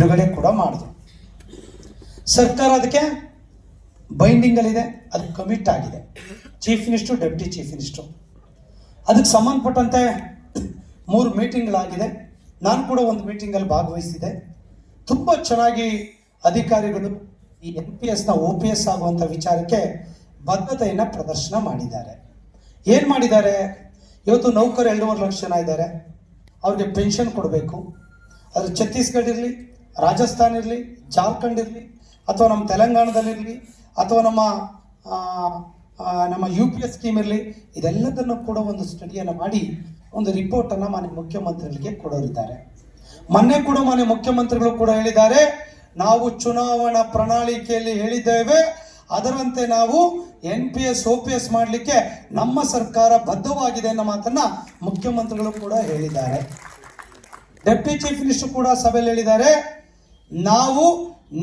ಬಿಡುಗಡೆ ಕೂಡ ಮಾಡಿದ್ರು. ಸರ್ಕಾರ ಅದಕ್ಕೆ ಬೈಂಡಿಂಗಲ್ಲಿದೆ ಅದು ಕಮಿಟ್ ಆಗಿದೆ. Chief minister deputy chief minister ಅದಕ್ಕೆ ಸಂಬಂಧಪಟ್ಟಂತೆ ಮೂರು ಮೀಟಿಂಗ್ಗಳಾಗಿದೆ ನಾನು ಕೂಡ ಒಂದು ಮೀಟಿಂಗಲ್ಲಿ ಭಾಗವಹಿಸಿದೆ ತುಂಬ ಚೆನ್ನಾಗಿ ಅಧಿಕಾರಿಗಳು ಈ ಎನ್ ಪಿ ಎಸ್ನ ಒ ಪಿ ಎಸ್ ಆಗುವಂಥ ವಿಚಾರಕ್ಕೆ ಬದ್ಧತೆಯನ್ನು ಪ್ರದರ್ಶನ ಮಾಡಿದ್ದಾರೆ. ಏನು ಮಾಡಿದ್ದಾರೆ? ಇವತ್ತು ನೌಕರ ಎರಡೂವರೆ ಲಕ್ಷ ಜನ ಇದ್ದಾರೆ. ಅವ್ರಿಗೆ ಪೆನ್ಷನ್ ಕೊಡಬೇಕು. ಅದು ಛತ್ತೀಸ್ಗಢ ಇರಲಿ ರಾಜಸ್ಥಾನ್ ಇರಲಿ, ಜಾರ್ಖಂಡ್ ಇರಲಿ, ಅಥವಾ ನಮ್ಮ ತೆಲಂಗಾಣದಲ್ಲಿರಲಿ ಅಥವಾ ನಮ್ಮ ನಮ್ಮ ಯು ಪಿ ಎಸ್ ಸ್ಕೀಮ್ ಇರಲಿ, ಇದೆಲ್ಲದನ್ನು ಕೂಡ ಒಂದು ಸ್ಟಡಿಯನ್ನು ಮಾಡಿ ಒಂದು ರಿಪೋರ್ಟನ್ನು ಮಾನ್ಯ ಮುಖ್ಯಮಂತ್ರಿಗಳಿಗೆ ಕೊಡೋರಿದ್ದಾರೆ ಮೊನ್ನೆ ಕೂಡ ಮಾನ್ಯ ಮುಖ್ಯಮಂತ್ರಿಗಳು ಕೂಡ ಹೇಳಿದ್ದಾರೆ, ನಾವು ಚುನಾವಣಾ ಪ್ರಣಾಳಿಕೆಯಲ್ಲಿ ಹೇಳಿದ್ದೇವೆ, ಅದರಂತೆ ನಾವು N P S O P S ಮಾಡಲಿಕ್ಕೆ ನಮ್ಮ ಸರ್ಕಾರ ಬದ್ಧವಾಗಿದೆ ಅನ್ನೋ ಮಾತನ್ನ ಮುಖ್ಯಮಂತ್ರಿಗಳು ಕೂಡ ಹೇಳಿದ್ದಾರೆ. ಡೆಪ್ಟಿ ಚೀಫ್ ಮಿನಿಸ್ಟರ್ ಕೂಡ ಸಭೆಯಲ್ಲಿ ಹೇಳಿದ್ದಾರೆ. ನಾವು,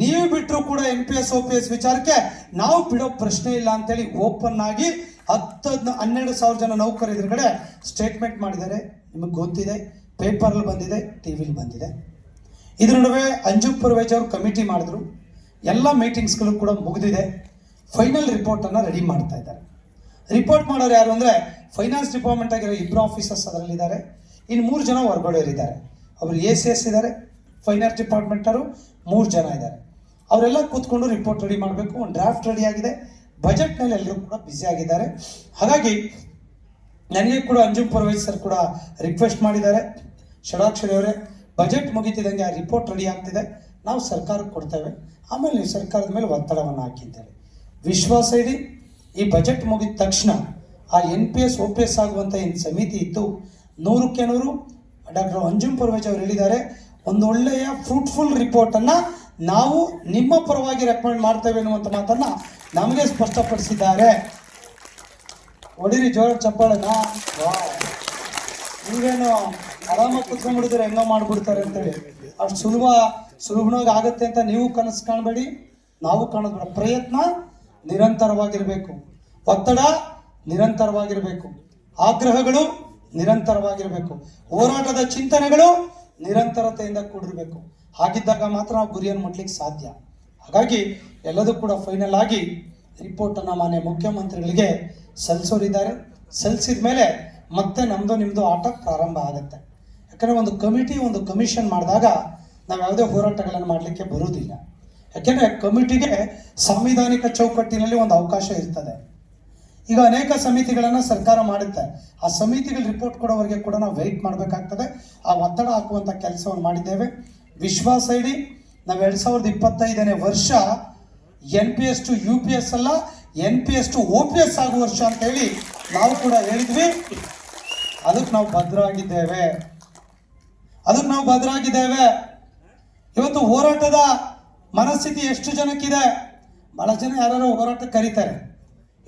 ನೀವು ಬಿಟ್ಟರು ಕೂಡ N P S O P S ವಿಚಾರಕ್ಕೆ ನಾವು ಬಿಡೋ ಪ್ರಶ್ನೆ ಇಲ್ಲ ಅಂತೇಳಿ ಓಪನ್ ಆಗಿ ಹತ್ತು ಹನ್ನೆರಡು ಸಾವಿರ ಜನ ನೌಕರ ಎದುರುಗಡೆ ಸ್ಟೇಟ್ಮೆಂಟ್ ಮಾಡಿದ್ದಾರೆ. ನಿಮಗೆ ಗೊತ್ತಿದೆ ಪೇಪರಲ್ಲಿ ಬಂದಿದೆ ಟಿ ವಿಲಿ ಬಂದಿದೆ. ಇದ್ರ ನಡುವೆ ಅಂಜು ಪರ್ವೇಜ್ ಅವರು ಕಮಿಟಿ ಮಾಡಿದ್ರು. ಎಲ್ಲ ಮೀಟಿಂಗ್ಸ್ಗಳು ಕೂಡ ಮುಗಿದಿದೆ. ಫೈನಲ್ ರಿಪೋರ್ಟನ್ನು ರೆಡಿ ಮಾಡ್ತಾ ಇದ್ದಾರೆ. ರಿಪೋರ್ಟ್ ಮಾಡೋರು ಯಾರು ಅಂದರೆ ಫೈನಾನ್ಸ್ ಡಿಪಾರ್ಟ್ಮೆಂಟ್ ಆಗಿರೋ ಇಬ್ಬರು ಆಫೀಸರ್ಸ್ ಅದರಲ್ಲಿದ್ದಾರೆ. ಇನ್ನು ಮೂರು ಜನ ಹೊರಗಡೆ ಇದ್ದಾರೆ ಅವರು ಎ ಸಿ ಎಸ್ ಇದ್ದಾರೆ. ಫೈನಾನ್ಸ್ ಡಿಪಾರ್ಟ್ಮೆಂಟರು ಮೂರು ಜನ ಇದ್ದಾರೆ. ಅವರೆಲ್ಲ ಕೂತ್ಕೊಂಡು ರಿಪೋರ್ಟ್ ರೆಡಿ ಮಾಡಬೇಕು. ಒಂದು ಡ್ರಾಫ್ಟ್ ರೆಡಿ ಆಗಿದೆ. ಬಜೆಟ್ನಲ್ಲಿ ಎಲ್ಲರೂ ಕೂಡ ಬ್ಯುಸಿ ಆಗಿದ್ದಾರೆ. ಹಾಗಾಗಿ ನನಗೆ ಕೂಡ ಅಂಜುಮ್ ಪರ್ವೇಜ್ ಸರ್ ಕೂಡ ರಿಕ್ವೆಸ್ಟ್ ಮಾಡಿದ್ದಾರೆ. ಷಡಾಕ್ಷರಿ ಅವರೇ ಬಜೆಟ್ ಮುಗಿತಿದ್ದಂಗೆ ಆ ರಿಪೋರ್ಟ್ ರೆಡಿ ಆಗ್ತಿದೆ. ನಾವು ಸರ್ಕಾರಕ್ಕೆ ಕೊಡ್ತೇವೆ. ಆಮೇಲೆ ನೀವು ಸರ್ಕಾರದ ಮೇಲೆ ಒತ್ತಡವನ್ನು ಹಾಕಿದ್ದೇವೆ ವಿಶ್ವಾಸ ಇಡಿ. ಈ ಬಜೆಟ್ ಮುಗಿದ ತಕ್ಷಣ ಆ N P S O P S ಆಗುವಂಥ ಏನು ಸಮಿತಿ ಇತ್ತು, ನೂರಕ್ಕೆ ನೂರು, ಡಾಕ್ಟರ್ ಅಂಜುಮ್ ಪರ್ವೇಜ್ ಅವರು ಹೇಳಿದ್ದಾರೆ. ಒಂದು ಒಳ್ಳೆಯ ಫ್ರೂಟ್ಫುಲ್ ರಿಪೋರ್ಟನ್ನು ನಾವು ನಿಮ್ಮ ಪರವಾಗಿ ರೆಕಮೆಂಡ್ ಮಾಡ್ತೇವೆ ಅನ್ನುವಂಥ ಮಾತನ್ನು ನಮಗೆ ಸ್ಪಷ್ಟಪಡಿಸಿದ್ದಾರೆ. ಹೊಡೀರಿ ಜೋರ ಚಪ್ಪಾಳನ. ನೀವೇನು ಆರಾಮಾಗಿ ಕುತ್ಕೊಂಡ್ಬಿಡಿದ್ರೆ ಹೆಂಗೋ ಮಾಡ್ಬಿಡ್ತಾರೆ ಅಂತೇಳಿ. ಅಷ್ಟು ಸುಲಭ ಸುಲಭವಾಗಿ ಆಗುತ್ತೆ ಅಂತ ನೀವು ಕನಸು ಕಾಣಬೇಡಿ, ನಾವು ಕಾಣೋದು ಬೇಡ. ಪ್ರಯತ್ನ ನಿರಂತರವಾಗಿರಬೇಕು. ಒತ್ತಡ ನಿರಂತರವಾಗಿರಬೇಕು. ಆಗ್ರಹಗಳು ನಿರಂತರವಾಗಿರಬೇಕು. ಹೋರಾಟದ ಚಿಂತನೆಗಳು ನಿರಂತರತೆಯಿಂದ ಕೂಡಿರಬೇಕು. ಹಾಗಿದ್ದಾಗ ಮಾತ್ರ ನಾವು ಗುರಿಯನ್ನು ಮುಟ್ಲಿಕ್ಕೆ ಸಾಧ್ಯ. ಹಾಗಾಗಿ ಎಲ್ಲದೂ ಕೂಡ ಫೈನಲ್ ಆಗಿ ರಿಪೋರ್ಟನ್ನು ಮಾನ್ಯ ಮುಖ್ಯಮಂತ್ರಿಗಳಿಗೆ ಸಲ್ಲಿಸೋರಿದ್ದಾರೆ. ಸಲ್ಲಿಸಿದ ಮೇಲೆ ಮತ್ತೆ ನಮ್ಮದು ನಿಮ್ಮದು ಆಟ ಪ್ರಾರಂಭ ಆಗುತ್ತೆ. ಯಾಕಂದರೆ ಒಂದು ಕಮಿಟಿ ಒಂದು ಕಮಿಷನ್ ಮಾಡಿದಾಗ ನಾವು ಯಾವುದೇ ಹೋರಾಟಗಳನ್ನು ಮಾಡಲಿಕ್ಕೆ ಬರುವುದಿಲ್ಲ. ಯಾಕೆಂದರೆ ಕಮಿಟಿಗೆ ಸಾಂವಿಧಾನಿಕ ಚೌಕಟ್ಟಿನಲ್ಲಿ ಒಂದು ಅವಕಾಶ ಇರ್ತದೆ. ಈಗ ಅನೇಕ ಸಮಿತಿಗಳನ್ನು ಸರ್ಕಾರ ಮಾಡುತ್ತೆ. ಆ ಸಮಿತಿಗಳ ರಿಪೋರ್ಟ್ ಕೊಡೋವರೆಗೆ ಕೂಡ ನಾವು ವೆಯ್ಟ್ ಮಾಡಬೇಕಾಗ್ತದೆ. ಆ ಒತ್ತಡ ಹಾಕುವಂಥ ಕೆಲಸವನ್ನು ಮಾಡಿದ್ದೇವೆ. ವಿಶ್ವಾಸ ಇಡಿ. ನಾವು ಎರಡು ಸಾವಿರದ ಇಪ್ಪತ್ತೈದನೇ ವರ್ಷ N P S to U P S ಅಲ್ಲ N P S to O P S ಆಗುವ ವರ್ಷ ಅಂತ ಹೇಳಿ ನಾವು ಕೂಡ ಹೇಳಿದ್ವಿ. ಅದಕ್ಕೆ ನಾವು ಭದ್ರಾಗಿದ್ದೇವೆ. ಅದಕ್ಕೆ ನಾವು ಭದ್ರಾಗಿದ್ದೇವೆ. ಇವತ್ತು ಹೋರಾಟದ ಮನಸ್ಥಿತಿ ಎಷ್ಟು ಜನಕ್ಕಿದೆ? ಬಹಳ ಜನ ಯಾರು ಹೋರಾಟಕ್ಕೆ ಕರೀತಾರೆ.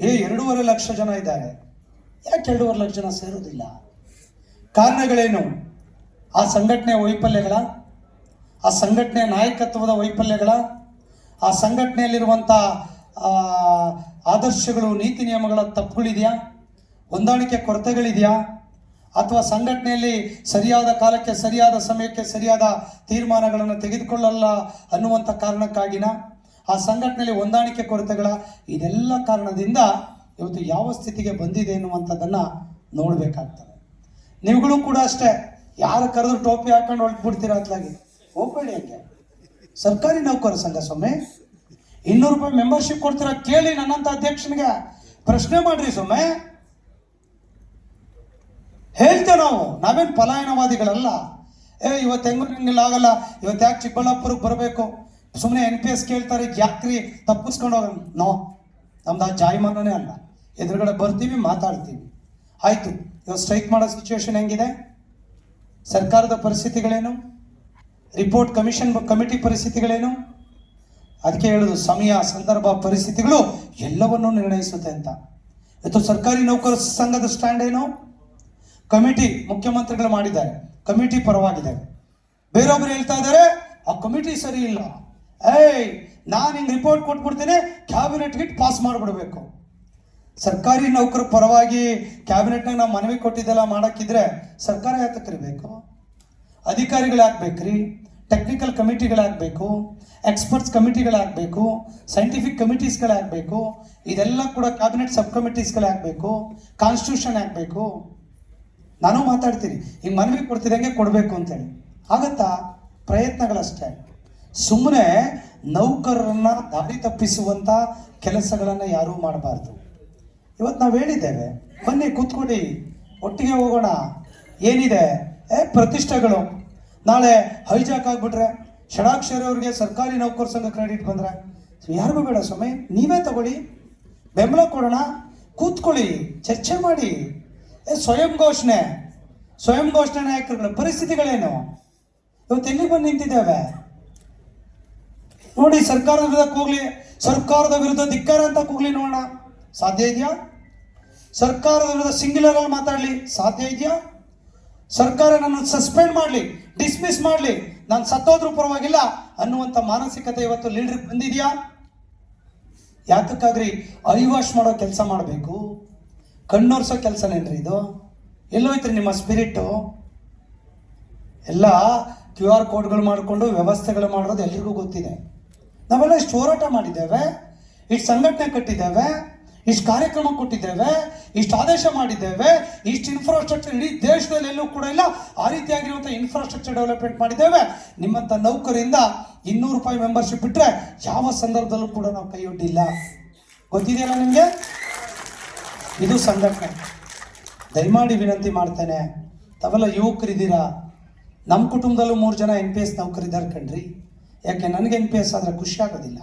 ಏ ಎರಡೂವರೆ ಲಕ್ಷ ಜನ ಇದ್ದಾರೆ. ಯಾಕೆ ಎರಡೂವರೆ ಲಕ್ಷ ಜನ ಸೇರುವುದಿಲ್ಲ? ಕಾರಣಗಳೇನು? ಆ ಸಂಘಟನೆಯ ವೈಫಲ್ಯಗಳ? ಆ ಸಂಘಟನೆಯ ನಾಯಕತ್ವದ ವೈಫಲ್ಯಗಳ? ಆ ಸಂಘಟನೆಯಲ್ಲಿರುವಂಥ ಆದರ್ಶಗಳು, ನೀತಿ ನಿಯಮಗಳ ತಪ್ಪುಗಳಿದೆಯಾ? ಹೊಂದಾಣಿಕೆ ಕೊರತೆಗಳಿದೆಯಾ? ಅಥವಾ ಸಂಘಟನೆಯಲ್ಲಿ ಸರಿಯಾದ ಕಾಲಕ್ಕೆ, ಸರಿಯಾದ ಸಮಯಕ್ಕೆ ಸರಿಯಾದ ತೀರ್ಮಾನಗಳನ್ನು ತೆಗೆದುಕೊಳ್ಳಲ್ಲ ಅನ್ನುವಂಥ ಕಾರಣಕ್ಕಾಗಿನ? ಆ ಸಂಘಟನೆಯಲ್ಲಿ ಹೊಂದಾಣಿಕೆ ಕೊರತೆಗಳ ಇದೆಲ್ಲ ಕಾರಣದಿಂದ ಇವತ್ತು ಯಾವ ಸ್ಥಿತಿಗೆ ಬಂದಿದೆ ಎನ್ನುವಂಥದ್ದನ್ನು ನೋಡಬೇಕಾಗ್ತದೆ. ನೀವುಗಳು ಕೂಡ ಅಷ್ಟೇ, ಯಾರು ಕರೆದ್ರು ಟೋಪಿ ಹಾಕೊಂಡು ಹೊರಟ್ಬಿಡ್ತೀರಾ ಅತ್ಲಾಗಿ? ಹೋಗ್ಬೇಡಿ ಹಂಗೆ ಸರ್ಕಾರಿ ನೌಕರ ಸಂಘ ಸೊಮ್ಮೆ ಇನ್ನೂರು ರೂಪಾಯಿ ಮೆಂಬರ್ಶಿಪ್ ಕೊಡ್ತೀರಾ ಕೇಳಿ ನನ್ನಂತ ಅಧ್ಯಕ್ಷನಿಗೆ ಪ್ರಶ್ನೆ ಮಾಡ್ರಿ ಸೊಮ್ಮೆ ಹೇಳ್ತೇವೆ ನಾವು, ನಾವೇನು ಪಲಾಯನವಾದಿಗಳಲ್ಲ. ಏ, ಇವತ್ತು ಹೆಂಗ್ ಆಗಲ್ಲ, ಇವತ್ತು ಯಾಕೆ ಚಿಕ್ಕಬಳ್ಳಾಪುರಕ್ಕೆ ಬರಬೇಕು? ಸುಮ್ಮನೆ ಎನ್ ಪಿ ಎಸ್ ಕೇಳ್ತಾರೆ ಯಾಕ್ರಿ ತಪ್ಪಿಸ್ಕೊಂಡು ಹೋಗ ನೋ, ನಮ್ದು ಆ ಜಾಯಮಾನನೇ ಅಲ್ಲ. ಎದುರುಗಡೆ ಬರ್ತೀವಿ, ಮಾತಾಡ್ತೀವಿ. ಆಯಿತು, ಇವತ್ತು ಸ್ಟ್ರೈಕ್ ಮಾಡೋ ಸಿಚುವೇಶನ್ ಹೆಂಗಿದೆ? ಸರ್ಕಾರದ ಪರಿಸ್ಥಿತಿಗಳೇನು? ರಿಪೋರ್ಟ್ ಕಮಿಷನ್ ಕಮಿಟಿ ಪರಿಸ್ಥಿತಿಗಳೇನು? ಅದಕ್ಕೆ ಹೇಳೋದು, ಸಮಯ, ಸಂದರ್ಭ, ಪರಿಸ್ಥಿತಿಗಳು ಎಲ್ಲವನ್ನೂ ನಿರ್ಣಯಿಸುತ್ತೆ ಅಂತ. ಇವತ್ತು ಸರ್ಕಾರಿ ನೌಕರ ಸಂಘದ ಸ್ಟ್ಯಾಂಡ್ ಏನು? ಕಮಿಟಿ ಮುಖ್ಯಮಂತ್ರಿಗಳು ಮಾಡಿದ್ದಾರೆ. ಕಮಿಟಿ ಪರವಾಗಿದೆ. ಬೇರೊಬ್ರು ಹೇಳ್ತಾ ಇದ್ದಾರೆ, ಆ ಕಮಿಟಿ ಸರಿ ಇಲ್ಲ. ಏಯ್, ನಾನು ಹಿಂಗೆ ರಿಪೋರ್ಟ್ ಕೊಟ್ಬಿಡ್ತೀನಿ ಕ್ಯಾಬಿನೆಟ್ಗೆ ಪಾಸ್ ಮಾಡಿಬಿಡ್ಬೇಕು. ಸರ್ಕಾರಿ ನೌಕರ ಪರವಾಗಿ ಕ್ಯಾಬಿನೆಟ್ನಾಗ ನಾವು ಮನವಿ ಕೊಟ್ಟಿದ್ದೆಲ್ಲ ಮಾಡಕ್ಕಿದ್ರೆ ಸರ್ಕಾರ ಯಾತಕ್ಕೆ ಕರಿಬೇಕು ಅಧಿಕಾರಿಗಳು ಯಾಕೆ ಬೇಕ್ರಿ ಟೆಕ್ನಿಕಲ್ ಕಮಿಟಿಗಳಾಗಬೇಕು ಎಕ್ಸ್ಪರ್ಟ್ಸ್ ಕಮಿಟಿಗಳಾಗಬೇಕು ಸೈಂಟಿಫಿಕ್ ಕಮಿಟೀಸ್ಗಳಾಗಬೇಕು ಇದೆಲ್ಲ ಕೂಡ ಕ್ಯಾಬಿನೆಟ್ ಸಬ್ ಕಮಿಟೀಸ್ಗಳಾಗಬೇಕು ಕಾನ್ಸ್ಟಿಟ್ಯೂಷನ್ ಆಗಬೇಕು. ನಾನು ಮಾತಾಡ್ತೀನಿ ಈಗ ಮನವಿ ಕೊಡ್ತಿದ್ದಂಗೆ ಕೊಡಬೇಕು ಅಂತೇಳಿ. ಆಗತ್ತಾ? ಪ್ರಯತ್ನಗಳಷ್ಟೇ. ಸುಮ್ಮನೆ ನೌಕರರನ್ನ ದಾರಿ ತಪ್ಪಿಸುವಂಥ ಕೆಲಸಗಳನ್ನು ಯಾರೂ ಮಾಡಬಾರ್ದು. ಇವತ್ತು ನಾವು ಹೇಳಿದ್ದೇವೆ, ಬನ್ನಿ ಕೂತ್ಕೊಳ್ಳಿ, ಒಟ್ಟಿಗೆ ಹೋಗೋಣ. ಏನಿದೆ? ಏ, ಪ್ರತಿಷ್ಠೆಗಳು. ನಾಳೆ ಹೈಜಾಕ್ ಆಗಿಬಿಟ್ರೆ, ಷಡಾಕ್ಷರಿ ಅವ್ರಿಗೆ ಸರ್ಕಾರಿ ನೌಕರ ಸಂಘ ಕ್ರೆಡಿಟ್ ಬಂದ್ರೆ. ಯಾರಿಗೂ ಬೇಡ ಸ್ವಾಮಿ, ನೀವೇ ತಗೊಳ್ಳಿ. ಬೆಂಬಲ ಕೊಡೋಣ. ಕೂತ್ಕೊಳ್ಳಿ, ಚರ್ಚೆ ಮಾಡಿ. ಏ, ಸ್ವಯಂ ಘೋಷಣೆ. ಸ್ವಯಂ ಘೋಷಣೆ ನಾಯಕರುಗಳ ಪರಿಸ್ಥಿತಿಗಳೇನು? ಇವತ್ತು ಎಲ್ಲಿ ಬಂದು ನಿಂತಿದ್ದೇವೆ? ನೋಡಿ ಸರ್ಕಾರದ ವಿರುದ್ಧ ಕೂಗ್ಲಿ, ಸರ್ಕಾರದ ವಿರುದ್ಧ ಧಿಕ್ಕಾರ ಅಂತ ಕೂಗ್ಲಿ ನೋಡೋಣ. ಸಾಧ್ಯ ಇದೆಯಾ? ಸರ್ಕಾರದ ವಿರುದ್ಧ ಸಿಂಗ್ಯುಲರ್ ಆಗಿ ಮಾತಾಡಲಿ, ಸಾಧ್ಯ ಇದೆಯಾ? ಸರ್ಕಾರ ನನ್ನ ಸಸ್ಪೆಂಡ್ ಮಾಡಲಿ, ಡಿಸ್ಮಿಸ್ ಮಾಡಲಿ, ನಾನು ಸತ್ತೋದ್ರೂ ಪರವಾಗಿಲ್ಲ ಅನ್ನುವಂಥ ಮಾನಸಿಕತೆ ಇವತ್ತು ಲೀಡರ್ ಬಂದಿದೆಯಾ? ಯಾತಕ್ಕಾಗ್ರಿ? ಐವಾಶ್ ಮಾಡೋ ಕೆಲಸ ಮಾಡಬೇಕು? ಕಣ್ಣೋರ್ಸೋ ಕೆಲಸನೇನ್ರಿ ಇದು? ಎಲ್ಲೋಯ್ತ್ರಿ ನಿಮ್ಮ ಸ್ಪಿರಿಟ್ಟು ಎಲ್ಲ ಕ್ಯೂ ಆರ್ ಕೋಡ್ಗಳು ಮಾಡಿಕೊಂಡು ವ್ಯವಸ್ಥೆಗಳು ಮಾಡೋದು ಎಲ್ರಿಗೂ ಗೊತ್ತಿದೆ. ನಾವೆಲ್ಲ ಇಷ್ಟು ಹೋರಾಟ ಮಾಡಿದ್ದೇವೆ, ಇಷ್ಟು ಸಂಘಟನೆ ಕಟ್ಟಿದ್ದೇವೆ, ಇಷ್ಟು ಕಾರ್ಯಕ್ರಮ ಕೊಟ್ಟಿದ್ದೇವೆ, ಇಷ್ಟು ಆದೇಶ ಮಾಡಿದ್ದೇವೆ, ಇಷ್ಟು ಇನ್ಫ್ರಾಸ್ಟ್ರಕ್ಚರ್ ಇಡೀ ದೇಶದಲ್ಲಿ ಎಲ್ಲೂ ಕೂಡ ಇಲ್ಲ, ಆ ರೀತಿಯಾಗಿರುವಂಥ ಇನ್ಫ್ರಾಸ್ಟ್ರಕ್ಚರ್ ಡೆವಲಪ್ಮೆಂಟ್ ಮಾಡಿದ್ದೇವೆ. ನಿಮ್ಮಂಥ ನೌಕರಿಂದ ಇನ್ನೂರು ರೂಪಾಯಿ ಮೆಂಬರ್ಶಿಪ್ ಬಿಟ್ಟರೆ ಯಾವ ಸಂದರ್ಭದಲ್ಲೂ ಕೂಡ ನಾವು ಕೈಯೊಡ್ಡಿಲ್ಲ ಗೊತ್ತಿದೆಯಲ್ಲ ನಿಮಗೆ? ಇದು ಸಂಘಟನೆ. ದಯಮಾಡಿ ವಿನಂತಿ ಮಾಡ್ತೇನೆ, ತಾವೆಲ್ಲ ಯುವಕರಿದ್ದೀರಾ? ನಮ್ಮ ಕುಟುಂಬದಲ್ಲೂ ಮೂರು ಜನ ಎನ್ ಪಿ ಎಸ್ ನೌಕರಿದ್ದಾರೆ ಕಣ್ರಿ. ಯಾಕೆ ನನಗೆ ಎನ್ ಪಿ ಎಸ್ ಆದರೆ ಖುಷಿ ಆಗೋದಿಲ್ಲ?